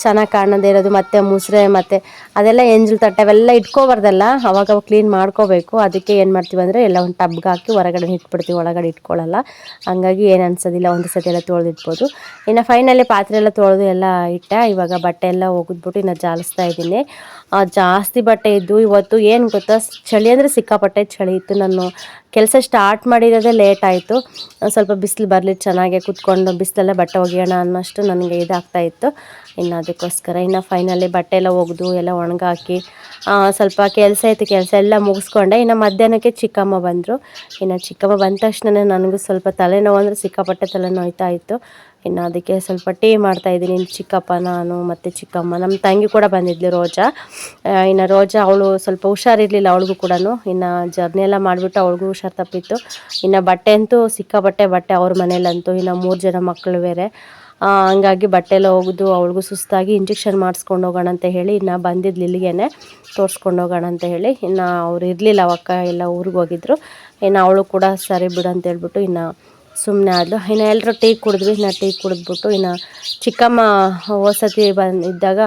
ಚೆನ್ನಾಗಿ ಕಾಣದೇ ಇರೋದು. ಮತ್ತು ಮುಸ್ರೆ, ಮತ್ತು ಅದೆಲ್ಲ ಎಂಜಲ್ ತಟ್ಟೆ ಅವೆಲ್ಲ ಇಟ್ಕೋಬಾರ್ದಲ್ಲ ಅವಾಗ ಕ್ಲೀನ್ ಮಾಡ್ಕೋಬೇಕು. ಅದಕ್ಕೆ ಏನು ಮಾಡ್ತೀವಿ ಅಂದರೆ ಎಲ್ಲ ಒಂದು ಟಬ್ಗೆ ಹಾಕಿ ಹೊರಗಡೆ ಇಟ್ಬಿಡ್ತೀವಿ, ಒಳಗಡೆ ಇಟ್ಕೊಳ್ಳಲ್ಲ ಹಂಗಾಗಿ ಏನು ಅನ್ಸೋದಿಲ್ಲ, ಒಂದು ಸತಿ ಎಲ್ಲ ತೊಳೆದಿಟ್ಬೋದು. ಇನ್ನು ಫೈನಲಿ ಪಾತ್ರೆ ಎಲ್ಲ ತೊಳೆದು ಎಲ್ಲ ಇಟ್ಟೆ. ಇವಾಗ ಬಟ್ಟೆ ಎಲ್ಲ ಒಗೆದ್ಬಿಟ್ಟು ಇನ್ನು ಜಾಲಿಸ್ತಾ ಇದ್ದೀನಿ. ಜಾಸ್ತಿ ಬಟ್ಟೆ ಇದ್ದು ಇವತ್ತು ಏನು ಗೊತ್ತಾ, ಚಳಿ ಅಂದರೆ ಸಿಕ್ಕಾಪಟ್ಟೆ ಚಳಿ ಇತ್ತು. ನಾನು ಕೆಲಸ ಸ್ಟಾರ್ಟ್ ಮಾಡಿರೋದೇ ಲೇಟ್ ಆಯಿತು. ಸ್ವಲ್ಪ ಬಿಸಿಲು ಬರಲಿ ಚೆನ್ನಾಗೆ ಕುತ್ಕೊಂಡು ಬಿಸಿಲೆಲ್ಲ ಬಟ್ಟೆ ಒಗೆಯೋಣ ಅನ್ನೋಷ್ಟು ನನಗೆ ಇದಾಗ್ತಾ ಇತ್ತು. ಇನ್ನು ಅದಕ್ಕೋಸ್ಕರ ಇನ್ನು ಫೈನಲಿ ಬಟ್ಟೆ ಎಲ್ಲ ಒಗೆದು ಎಲ್ಲ ಒಣಗಾಕಿ ಸ್ವಲ್ಪ ಕೆಲಸ ಇತ್ತು, ಕೆಲಸ ಎಲ್ಲ ಮುಗಿಸ್ಕೊಂಡೆ. ಇನ್ನು ಮಧ್ಯಾಹ್ನಕ್ಕೆ ಚಿಕ್ಕಮ್ಮ ಬಂದರು. ಇನ್ನು ಚಿಕ್ಕಮ್ಮ ಬಂದ ತಕ್ಷಣ ನನಗೂ ಸ್ವಲ್ಪ ತಲೆನೋವು ಅಂದರೆ ಸಿಕ್ಕಾಪಟ್ಟೆ ತಲೆನೋಯ್ತಾ ಇತ್ತು. ಇನ್ನು ಅದಕ್ಕೆ ಸ್ವಲ್ಪ ಟೀ ಮಾಡ್ತಾಯಿದ್ದೀನಿ ಇನ್ನು ಚಿಕ್ಕಪ್ಪ, ನಾನು ಮತ್ತು ಚಿಕ್ಕಮ್ಮ, ನಮ್ಮ ತಂಗಿ ಕೂಡ ಬಂದಿದ್ಲು ರೋಜಾ. ಇನ್ನು ರೋಜಾ ಅವಳು ಸ್ವಲ್ಪ ಹುಷಾರಿರಲಿಲ್ಲ ಅವಳಿಗೂ ಕೂಡ ಇನ್ನು ಜರ್ನಿ ಎಲ್ಲ ಮಾಡಿಬಿಟ್ಟು ಅವಳಿಗೂ ಹುಷಾರು ತಪ್ಪಿತ್ತು. ಇನ್ನು ಬಟ್ಟೆ ಅಂತೂ ಸಿಕ್ಕಾಪಟ್ಟೆ ಬಟ್ಟೆ ಅವ್ರ ಮನೇಲಂತೂ ಇನ್ನು ಮೂರು ಜನ ಮಕ್ಕಳು ಬೇರೆ. ಹಂಗಾಗಿ ಬಟ್ಟೆ ಎಲ್ಲ ಅವಳಿಗೂ ಸುಸ್ತಾಗಿ ಇಂಜೆಕ್ಷನ್ ಮಾಡಿಸ್ಕೊಂಡು ಹೋಗೋಣ ಅಂತ ಹೇಳಿ ಇನ್ನು ಬಂದಿದ್ದು ಇಲ್ಲಿಗೇನೆ, ತೋರಿಸ್ಕೊಂಡು ಹೋಗೋಣ ಅಂತ ಹೇಳಿ ಇನ್ನು ಅವ್ರು ಇರಲಿಲ್ಲ ಅವಕ್ಕ, ಎಲ್ಲ ಊರಿಗೆ ಹೋಗಿದ್ರು. ಇನ್ನು ಅವಳು ಕೂಡ ಸರಿ ಬಿಡು ಅಂತ ಹೇಳ್ಬಿಟ್ಟು ಇನ್ನು ಸುಮ್ಮನೆ ಆದ್ಲು. ಇನ್ನು ಎಲ್ಲರೂ ಟೀ ಕುಡಿದ್ವಿ, ಇನ್ನು ಟೀ ಕುಡಿದ್ಬಿಟ್ಟು ಇನ್ನು ಚಿಕ್ಕಮ್ಮ ವಸತಿ ಬಂದು, ಇದ್ದಾಗ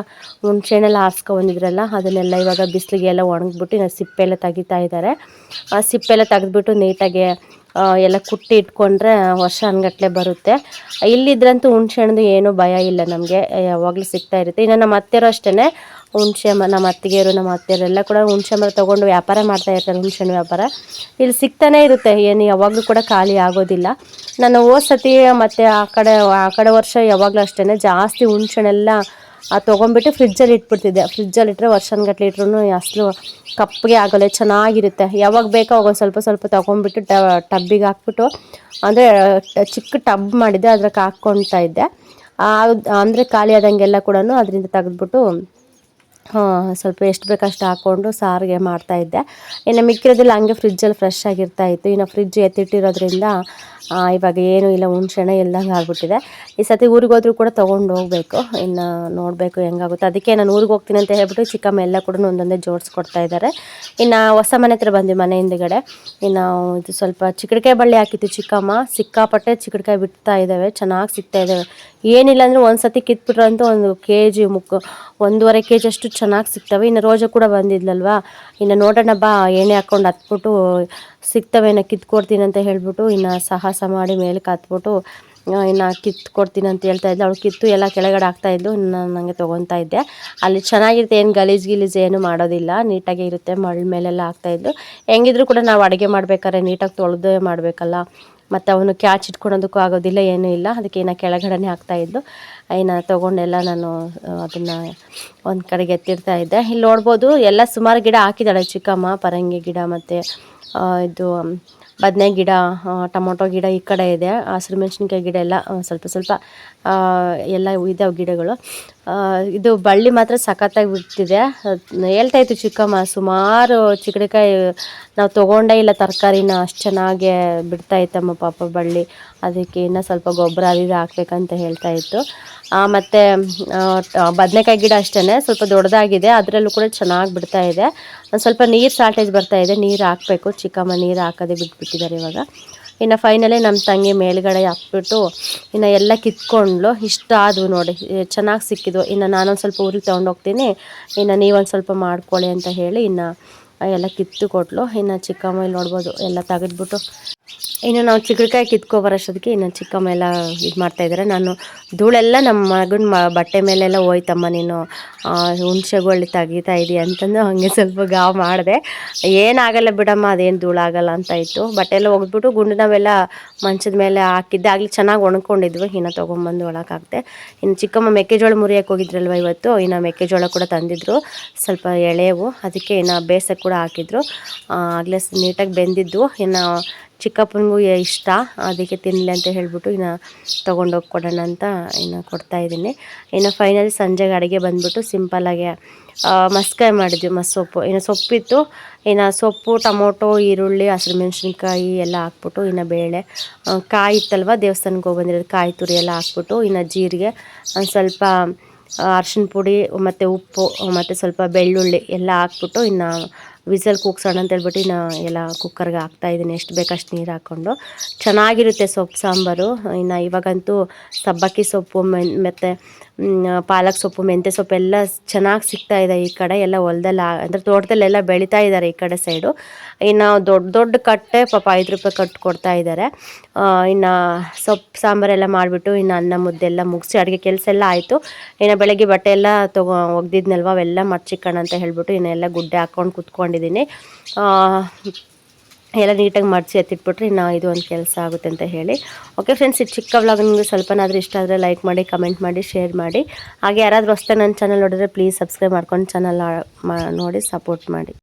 ಹುಣ್ಸೆಹಣ್ಣೆಲ್ಲ ಹಾಸ್ಕೊ ಬಂದಿದ್ರಲ್ಲ, ಅದನ್ನೆಲ್ಲ ಇವಾಗ ಬಿಸಿಲಿಗೆಲ್ಲ ಒಣಗಿಬಿಟ್ಟು ಇನ್ನು ಸಿಪ್ಪೆಲ್ಲ ತೆಗಿತಾ ಇದ್ದಾರೆ. ಆ ಸಿಪ್ಪೆಲ್ಲ ತೆಗೆದ್ಬಿಟ್ಟು ನೀಟಾಗಿ ಎಲ್ಲ ಕುಟ್ಟಿ ಇಟ್ಕೊಂಡ್ರೆ ವರ್ಷ ಅನ್ಗಟ್ಲೆ ಬರುತ್ತೆ. ಇಲ್ಲಿದ್ರಂತೂ ಹುಣ್ಸೆಹಣ್ಣದು ಏನೂ ಭಯ ಇಲ್ಲ ನಮಗೆ. ಯಾವಾಗಲೂ ಸಿಗ್ತಾ ಇರುತ್ತೆ. ಇನ್ನು ನಮ್ಮ ಅತ್ತೆಯರು ಅಷ್ಟೇ ಹುಣ್ಸೆ ನಮ್ಮ ಅತ್ತಿಗೆಯರು ನಮ್ಮ ಅತ್ತೆಯರೆಲ್ಲ ಕೂಡ ಹುಣಸೆ ಮರ ತೊಗೊಂಡು ವ್ಯಾಪಾರ ಮಾಡ್ತಾ ಇರ್ತಾರೆ ಹುಣ್ಸೆಹಣ್ಣು ವ್ಯಾಪಾರ. ಇಲ್ಲಿ ಸಿಗ್ತಾನೆ ಇರುತ್ತೆ. ಏನು ಯಾವಾಗಲೂ ಕೂಡ ಖಾಲಿ ಆಗೋದಿಲ್ಲ. ನಾನು ಹೋದ ಸತಿ ಮತ್ತು ಆ ಕಡೆ ಆ ಕಡೆ ವರ್ಷ ಯಾವಾಗಲೂ ಅಷ್ಟೇ ಜಾಸ್ತಿ ಹುಣ್ಸೆಹಣ್ಣೆಲ್ಲ ಆ ತೊಗೊಂಬಿಟ್ಟು ಫ್ರಿಜ್ಜಲ್ಲಿ ಇಟ್ಬಿಡ್ತಿದ್ದೆ. ಫ್ರಿಜ್ಜಲ್ಲಿ ಇಟ್ಟರೆ ವರ್ಷನ್ಗಟ್ಲೆ ಇಟ್ರು ಅಷ್ಟು ಕಪ್ಪಿಗೆ ಆಗೋಲ್ಲ, ಚೆನ್ನಾಗಿರುತ್ತೆ. ಯಾವಾಗ ಬೇಕೋ ಅವಾಗ ಸ್ವಲ್ಪ ಸ್ವಲ್ಪ ಟ, ಟಬ್ಬಿಗೆ ಹಾಕ್ಬಿಟ್ಟು, ಅಂದರೆ, ಚಿಕ್ಕ ಟಬ್ ಮಾಡಿದ್ದೆ ಅದ್ರಾಗ ಹಾಕ್ಕೊಳ್ತಾ ಇದ್ದೆ. ಅಂದರೆ ಖಾಲಿ ಆದಂಗೆಲ್ಲ ಕೂಡ ಅದರಿಂದ ತೆಗೆದ್ಬಿಟ್ಟು ಸ್ವಲ್ಪ ಎಷ್ಟು ಬೇಕು ಅಷ್ಟು ಹಾಕ್ಕೊಂಡು ಸಾರಿಗೆ ಮಾಡ್ತಾಯಿದ್ದೆ ಇನ್ನು ಮಿಕ್ಕಿರೋದಿಲ್ಲ ಹಂಗೆ ಫ್ರಿಜ್ಜಲ್ಲಿ ಫ್ರೆಶ್ ಆಗಿರ್ತಾ ಇತ್ತು. ಇನ್ನು ಫ್ರಿಜ್ ಎತ್ತಿಟ್ಟಿರೋದ್ರಿಂದ ಇವಾಗ ಏನು ಇಲ್ಲ ಹುಣ್ಸೆಣೆ ಇಲ್ದಂಗೆ ಆಗ್ಬಿಟ್ಟಿದೆ. ಈ ಸತಿ ಊರಿಗೆ ಹೋದ್ರೂ ಕೂಡ ತೊಗೊಂಡು ಹೋಗಬೇಕು. ಇನ್ನು ನೋಡಬೇಕು ಹೆಂಗಾಗುತ್ತೆ. ಅದಕ್ಕೆ ನಾನು ಊರಿಗೆ ಹೋಗ್ತೀನಿ ಅಂತ ಹೇಳ್ಬಿಟ್ಟು ಚಿಕ್ಕಮ್ಮ ಎಲ್ಲ ಕೂಡ ಒಂದೊಂದೇ ಜೋಡಿಸ್ಕೊಡ್ತಾ ಇದ್ದಾರೆ. ಇನ್ನು ಹೊಸ ಮನೆ ಹತ್ರ ಬಂದ್ವಿ ಮನೆ ಹಿಂದ್ಗಡೆ. ಇನ್ನು ಇದು ಸ್ವಲ್ಪ ಚಿಕ್ಕಡಿಕಾಯಿ ಬಳ್ಳಿ ಹಾಕಿತ್ತು ಚಿಕ್ಕಮ್ಮ. ಸಿಕ್ಕಾಪಟ್ಟೆ ಚಿಕ್ಕಡಿಕಾಯಿ ಬಿಡ್ತಾ ಇದ್ದಾವೆ. ಚೆನ್ನಾಗಿ ಸಿಗ್ತಾ ಇದ್ದಾವೆ. ಏನಿಲ್ಲ ಅಂದರೆ ಒಂದು ಸತಿ ಕಿತ್ಬಿಟ್ರಂತೂ ಒಂದು ಕೆ ಜಿ ಮುಕ್ಕು, ಒಂದೂವರೆ ಕೆ ಜಿ ಅಷ್ಟು ಚೆನ್ನಾಗಿ ಸಿಗ್ತವೆ. ಇನ್ನು ರೋಜ ಕೂಡ ಬಂದಿದ್ಲಲ್ವಾ? ಇನ್ನು ನೋಡೋಣ ಬಾ, ಎಣ್ಣೆ ಹಾಕ್ಕೊಂಡು ಹತ್ಬಿಟ್ಟು ಸಿಗ್ತವೇನೋ ಕಿತ್ಕೊಡ್ತೀನಿ ಅಂತ ಹೇಳ್ಬಿಟ್ಟು ಇನ್ನು ಸಾಹಸ ಮಾಡಿ ಮೇಲೆ ಹತ್ಬಿಟ್ಟು ಇನ್ನು ಕಿತ್ಕೊಡ್ತೀನಿ ಅಂತ ಹೇಳ್ತಾ ಇದ್ದೆ ಅವಳು ಕಿತ್ತು ಎಲ್ಲ ಕೆಳಗಡೆ ಆಗ್ತಾ ಇದ್ಲು. ಇನ್ನು ನಾನು ನನಗೆ ತೊಗೊತಾ ಇದ್ದೆ. ಅಲ್ಲಿ ಚೆನ್ನಾಗಿರುತ್ತೆ. ಏನು ಗಲೀಜು ಗಿಲೀಜು ಏನು ಮಾಡೋದಿಲ್ಲ. ನೀಟಾಗಿ ಇರುತ್ತೆ. ಮಳ್ ಮೇಲೆಲ್ಲ ಹಾಕ್ತಾ ಇದ್ದು ಹೆಂಗಿದ್ರು ಕೂಡ ನಾವು ಅಡುಗೆ ಮಾಡ್ಬೇಕಾದ್ರೆ ನೀಟಾಗಿ ತೊಳೆದೇ ಮಾಡಬೇಕಲ್ಲ. ಮತ್ತು ಅವನು ಕ್ಯಾಚ್ ಇಟ್ಕೊಳೋದಕ್ಕೂ ಆಗೋದಿಲ್ಲ, ಏನೂ ಇಲ್ಲ. ಅದಕ್ಕೆ ಇನ್ನು ಕೆಳಗಡೆನೇ ಹಾಕ್ತಾ ಇನ್ನು ತೊಗೊಂಡೆಲ್ಲ ನಾನು ಅದನ್ನು ಒಂದು ಕಡೆಗೆ ಎತ್ತಿರ್ತಾ ಇದ್ದೆ. ಇಲ್ಲಿ ನೋಡ್ಬೋದು ಎಲ್ಲ ಸುಮಾರು ಗಿಡ ಹಾಕಿದ್ದಾಳೆ ಚಿಕ್ಕಮ್ಮ, ಪರಂಗಿ ಗಿಡ ಮತ್ತು ಇದು ಬದನೆ ಗಿಡ ಟೊಮೊಟೊ ಗಿಡ ಈ ಕಡೆ ಇದೆ. ಹಸಿರು ಮೆಣಸಿನ್ಕಾಯಿ ಗಿಡ ಎಲ್ಲ ಸ್ವಲ್ಪ ಸ್ವಲ್ಪ ಎಲ್ಲ ಇದಾವೆ ಗಿಡಗಳು. ಇದು ಬಳ್ಳಿ ಮಾತ್ರ ಸಖತ್ತಾಗಿ ಬಿಡ್ತಿದೆ. ಹೇಳ್ತಾ ಇತ್ತು ಚಿಕ್ಕಮ್ಮ, ಸುಮಾರು ಚಿಕ್ಕಡಿಕಾಯಿ ನಾವು ತೊಗೊಂಡೇ ಇಲ್ಲ ತರಕಾರಿನ, ಅಷ್ಟು ಚೆನ್ನಾಗೆ ಬಿಡ್ತಾಯಿತ್ತಮ್ಮ ಪಾಪ ಬಳ್ಳಿ. ಅದಕ್ಕೆ ಇನ್ನೂ ಸ್ವಲ್ಪ ಗೊಬ್ಬರ ಅದು ಇದು ಹಾಕ್ಬೇಕಂತ ಹೇಳ್ತಾ ಇತ್ತು. ಮತ್ತು ಬದನೆಕಾಯಿ ಗಿಡ ಅಷ್ಟೇ ಸ್ವಲ್ಪ ದೊಡ್ಡದಾಗಿದೆ, ಅದರಲ್ಲೂ ಕೂಡ ಚೆನ್ನಾಗಿ ಬಿಡ್ತಾ ಇದೆ. ಒಂದು ಸ್ವಲ್ಪ ನೀರು ಶಾರ್ಟೇಜ್ ಬರ್ತಾ ಇದೆ, ನೀರು ಹಾಕಬೇಕು, ಚಿಕ್ಕಮ್ಮ ನೀರು ಹಾಕೋದೇ ಬಿಟ್ಬಿಟ್ಟಿದ್ದಾರೆ ಇವಾಗ. ಇನ್ನು ಫೈನಲಿ ನಮ್ಮ ತಂಗಿ ಮೇಲ್ಗಡೆ ಹಾಕ್ಬಿಟ್ಟು, ಇನ್ನು ಎಲ್ಲ ಕಿತ್ಕೊಂಡ್ಲು, ಇಷ್ಟ ಆದವು ನೋಡಿ, ಚೆನ್ನಾಗಿ ಸಿಕ್ಕಿದ್ವು. ಇನ್ನು ನಾನೊಂದು ಸ್ವಲ್ಪ ಊರಿಗೆ ತೊಗೊಂಡೋಗ್ತೀನಿ ಇನ್ನು ನೀವೊಂದು ಸ್ವಲ್ಪ ಮಾಡ್ಕೊಳ್ಳಿ ಅಂತ ಹೇಳಿ ಇನ್ನು ಎಲ್ಲ ಕಿತ್ತು ಕೊಟ್ಲು. ಇನ್ನು ಚಿಕ್ಕಮ್ಮ ಇಲ್ಲಿ ನೋಡ್ಬೋದು, ಎಲ್ಲ ತೆಗೆದ್ಬಿಟ್ಟು ಇನ್ನು ನಾವು ಚಿಕ್ಕಡಿಕಾಯಿ ಕಿತ್ಕೊಬರೋಷ್ಟೊತ್ತಿಗೆ ಇನ್ನು ಚಿಕ್ಕಮ್ಮ ಎಲ್ಲ ಇದು ಮಾಡ್ತಾಯಿದ್ದಾರೆ ನಾನು ಧೂಳೆಲ್ಲ ನಮ್ಮ ಮಗನ ಮ, ಬಟ್ಟೆ ಮೇಲೆಲ್ಲ ಹೋಯ್ತಮ್ಮ ನೀನು ಹುಣ್ಸೆಗೊಳ್ಳಿ ತೆಗಿತಾ ಇದೀಯ ಅಂತಂದು ಹಾಗೆ ಸ್ವಲ್ಪ ಗಾವ್ ಮಾಡಿದೆ. ಏನಾಗಲ್ಲ ಬಿಡಮ್ಮ, ಅದೇನು ಧೂಳಾಗಲ್ಲ ಅಂತ ಇತ್ತು. ಬಟ್ಟೆ ಎಲ್ಲ ಒಗೆದ್ಬಿಟ್ಟು ಗುಂಡು ನಾವೆಲ್ಲ ಮಂಚದ ಮೇಲೆ ಹಾಕಿದ್ದೆ. ಆಗಲಿ ಚೆನ್ನಾಗಿ ಒಣಕೊಂಡಿದ್ವಿ. ಇನ್ನು ತೊಗೊಂಬಂದು ಒಳಗೆ ಹಾಕ್ದೆ ಇನ್ನು ಚಿಕ್ಕಮ್ಮ ಮೆಕ್ಕೆಜೋಳ ಮುರಿಯೋಕೆ ಹೋಗಿದ್ರಲ್ವ ಇವತ್ತು, ಇನ್ನು ಮೆಕ್ಕೆಜೋಳ ಕೂಡ ತಂದಿದ್ರು. ಸ್ವಲ್ಪ ಎಳೆವು, ಅದಕ್ಕೆ ಇನ್ನು ಬೇಸಕ್ಕೆ ಕೂಡ ಹಾಕಿದ್ರು. ಆಗಲೇ ನೀಟಾಗಿ ಬೆಂದಿದ್ದು ಇನ್ನು ಚಿಕ್ಕಪ್ಪನಿಗೂ ಇಷ್ಟ, ಅದಕ್ಕೆ ತಿನ್ನಲಿ ಅಂತ ಹೇಳಿಬಿಟ್ಟು ಇನ್ನು ತೊಗೊಂಡೋಗಿ ಕೊಡೋಣ ಅಂತ ಇನ್ನು ಕೊಡ್ತಾ ಇದ್ದೀನಿ. ಇನ್ನು ಫೈನಲಿ ಸಂಜೆಗೆ ಅಡುಗೆ ಬಂದುಬಿಟ್ಟು ಸಿಂಪಲ್ಲಾಗಿ ಮಸ್ಕಾಯಿ ಮಾಡಿದ್ವಿ ಮಸ್ಸೊಪ್ಪು ಇನ್ನು ಸೊಪ್ಪಿತ್ತು, ಇನ್ನು ಸೊಪ್ಪು, ಟೊಮೊಟೊ, ಈರುಳ್ಳಿ, ಹಸಿರು ಮೆಣಸಿನ್ಕಾಯಿ ಎಲ್ಲ ಹಾಕ್ಬಿಟ್ಟು ಇನ್ನು ಬೇಳೆ ಕಾಯಿ ಇತ್ತಲ್ವ ದೇವಸ್ಥಾನಕ್ಕೆ ಹೋಗಿ ಬಂದಿರೋದು ಕಾಯಿ ತುರಿ ಎಲ್ಲ ಹಾಕ್ಬಿಟ್ಟು ಇನ್ನು ಜೀರಿಗೆ ಒಂದು ಸ್ವಲ್ಪ ಅರ್ಶಿನ ಪುಡಿ, ಮತ್ತು ಉಪ್ಪು, ಮತ್ತು ಸ್ವಲ್ಪ ಬೆಳ್ಳುಳ್ಳಿ ಎಲ್ಲ ಹಾಕ್ಬಿಟ್ಟು ಇನ್ನು ವಿಸಲ್ ಕೂಗ್ಸೋಣ ಅಂತ ಹೇಳ್ಬಿಟ್ಟು ಇನ್ನು ಎಲ್ಲ ಕುಕ್ಕರ್ಗೆ ಹಾಕ್ತಾಯಿದ್ದೀನಿ ಎಷ್ಟು ಬೇಕಷ್ಟು ನೀರು ಹಾಕ್ಕೊಂಡು. ಚೆನ್ನಾಗಿರುತ್ತೆ ಸೊಪ್ಪು ಸಾಂಬಾರು. ಇನ್ನು ಇವಾಗಂತೂ ಸಬ್ಬಕ್ಕಿ ಸೊಪ್ಪು ಮತ್ತು ಪಾಲಕ್ ಸೊಪ್ಪು, ಮೆಂತ್ಯ ಸೊಪ್ಪು ಎಲ್ಲ ಚೆನ್ನಾಗಿ ಸಿಗ್ತಾ ಇದೆ ಈ ಕಡೆ. ಎಲ್ಲ ಹೊಲದಲ್ಲಿ ಅಂದರೆ ತೋಟದಲ್ಲೆಲ್ಲ ಬೆಳೀತಾ ಇದ್ದಾರೆ ಈ ಕಡೆ ಸೈಡು ಇನ್ನು ದೊಡ್ಡ ದೊಡ್ಡ ಕಟ್ಟೆ ಪಾಪ ಐದು ರೂಪಾಯಿ ಕಟ್ಟು ಕೊಡ್ತಾ ಇದ್ದಾರೆ ಇನ್ನು ಸೊಪ್ಪು ಸಾಂಬಾರೆಲ್ಲ ಮಾಡಿಬಿಟ್ಟು ಇನ್ನು ಅನ್ನ ಮುದ್ದೆ ಎಲ್ಲ ಮುಗಿಸಿ ಅಡುಗೆ ಕೆಲಸ ಎಲ್ಲ ಆಯಿತು. ಇನ್ನು ಬೆಳಗ್ಗೆ ಬಟ್ಟೆ ಎಲ್ಲ ತಗೋ, ಒಗ್ದಿದ್ನಲ್ವ ಅವೆಲ್ಲ ಮರ್ಚಿಕ್ಕಣ ಅಂತ ಹೇಳ್ಬಿಟ್ಟು ಇನ್ನೆಲ್ಲ ಗುಡ್ಡೆ ಹಾಕ್ಕೊಂಡು ಕುತ್ಕೊಂಡಿದ್ದೀನಿ. ಎಲ್ಲ ನೀಟಾಗಿ ಮಡಿಸಿ ಎತ್ತಿಟ್ಬಿಟ್ರೆ ಇನ್ನು ಇದು ಒಂದು ಕೆಲಸ ಆಗುತ್ತೆ ಅಂತ ಹೇಳಿ. ಓಕೆ ಫ್ರೆಂಡ್ಸ್ ಈ ಚಿಕ್ಕ ವ್ಲಾಗ್ ನಿಮಗೆ ಸ್ವಲ್ಪನಾದರೂ ಇಷ್ಟ ಆದರೆ ಲೈಕ್ ಮಾಡಿ ಕಮೆಂಟ್ ಮಾಡಿ ಶೇರ್ ಮಾಡಿ. ಹಾಗೆ ಯಾರಾದರೂ ಹೊಸ್ದಾಗಿ ನನ್ನ ಚಾನಲ್ ನೋಡಿದ್ರೆ ಪ್ಲೀಸ್ ಸಬ್ಸ್ಕ್ರೈಬ್ ಮಾಡ್ಕೊಂಡು ಚಾನಲ್ ನೋಡಿ ಸಪೋರ್ಟ್ ಮಾಡಿ.